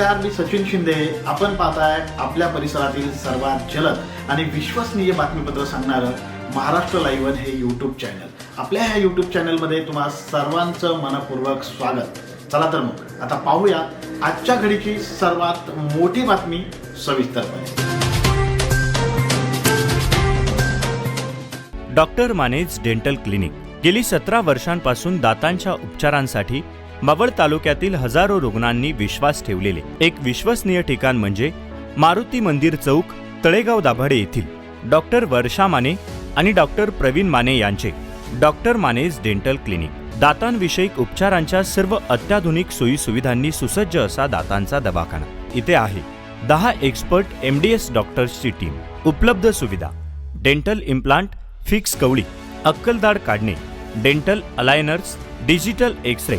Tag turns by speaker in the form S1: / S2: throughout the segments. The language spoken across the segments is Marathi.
S1: नमस्कार मी सचिन शिंदे. आपण पाहताय आपल्या परिसरातील सर्वात जलद आणि विश्वसनीय बातमीपत्र सांगणारं महाराष्ट्र लाईव्हन हे यूट्यूब चॅनल आपल्या ह्या यूट्यूब चॅनलमध्ये तुम्हा सर्वांचं मनपूर्वक स्वागत. चला तर मग आता पाहूया आजच्या घडीची सर्वात मोठी बातमी सविस्तरपणे.
S2: डॉक्टर मानेज डेंटल क्लिनिक गेली सतरा वर्षांपासून दातांच्या उपचारांसाठी मावळ तालुक्यातील हजारो रुग्णांनी विश्वास ठेवलेले. एक विश्वसनीय ठिकाण म्हणजे मारुती मंदिर चौक तळेगाव दाभाडे येथील. डॉक्टर वर्षा माने आणि डॉक्टर प्रवीण माने यांचे. Doctor Mane's dental clinic. दातांविषयक उपचारांच्या सर्व अत्याधुनिक सोयी सुविधांनी सुसज्ज असा दातांचा दवाखाना. इथे आहे. दहा एक्सपर्ट एम डी एस डॉक्टर्सची टीम. उपलब्ध सुविधा. डेंटल इम्प्लांट फिक्स कवळी अक्कलदाड काढणे dental aligners digital x ray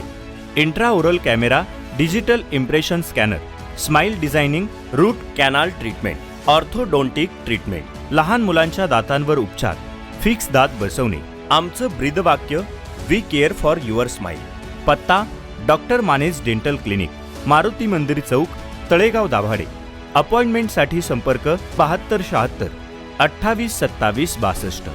S2: intraoral camera digital impression scanner smile designing root canal treatment orthodontic treatment लहान मुलांच्या दातांवर उपचार फिक्स दात बसवणे आमचं ब्रीदवाक्य we care for your smile पत्ता doctor Mane's dental clinic Maruti Mandir Chowk Talegaon Dabhade. अपॉइंटमेंटसाठी संपर्क बहात्तर शहात्तर अठ्ठावीस सत्तावीस बासष्ट.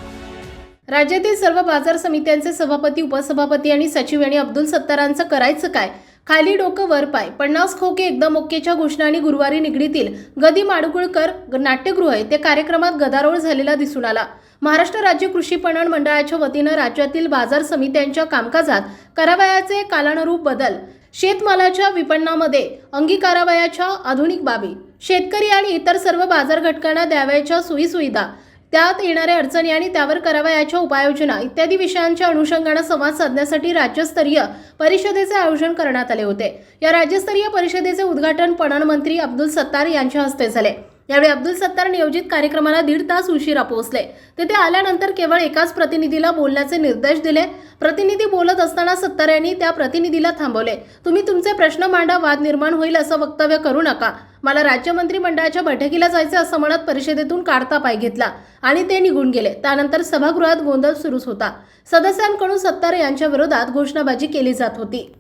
S3: राज्यातील सर्व बाजार समित्यांचे सभापती उपसभापती आणि सचिव आणि अब्दुल सत्तारांचं करायचं काय? खाली डोकं वर पाय. पन्नास खोके एकदम ओकेच्या घोषणा आणि गुरुवारी निगडीतील गदी माडगुळकर नाट्यगृह येथे कार्यक्रमात गदारोळ झालेला दिसून आला. महाराष्ट्र राज्य कृषी पणन मंडळाच्या वतीनं राज्यातील बाजार समित्यांच्या कामकाजात करावयाचे कालानुरूप बदल. शेतमालाच्या विपणनामध्ये अंगीकारावयाच्या आधुनिक बाबी. शेतकरी आणि इतर सर्व बाजार घटकांना द्यावयाच्या सोयीसुविधा. त्यात येणाऱ्या अडचणी आणि त्यावर करावयाच्या उपाययोजना इत्यादी विषयांच्या अनुषंगानं संवाद साधण्यासाठी राज्यस्तरीय परिषदेचे आयोजन करण्यात आले होते. या राज्यस्तरीय परिषदेचे उद्घाटन पणन मंत्री अब्दुल सत्तार यांच्या हस्ते झाले. यावेळी अब्दुल सत्तार नियोजित कार्यक्रमाला दीड तास उशिरा पोहोचले. तेथे आल्यानंतर केवळ एकाच प्रतिनिधीला बोलण्याचे निर्देश दिले. प्रतिनिधी बोलत असताना सत्तार यांनी त्या प्रतिनिधीला थांबवले. तुम्ही तुमचे प्रश्न मांडा वाद निर्माण होईल असं वक्तव्य करू नका. मला राज्य मंत्रिमंडळाच्या बैठकीला जायचं असं म्हणत परिषदेतून काढता पाय घेतला आणि ते निघून गेले. त्यानंतर सभागृहात गोंधळ सुरूच होता. सदस्यांकडून सत्तार यांच्या विरोधात घोषणाबाजी केली जात होती.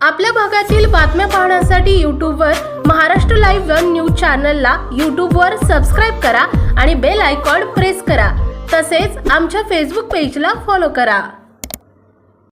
S3: आपल्या भागातील बातम्या पाहण्यासाठी यूट्यूबवर महाराष्ट्र लाईव्ह वन न्यूज चॅनलला यूट्यूबवर सबस्क्राईब करा आणि बेल आयकॉन प्रेस करा. तसेच आमच्या फेसबुक पेजला फॉलो करा.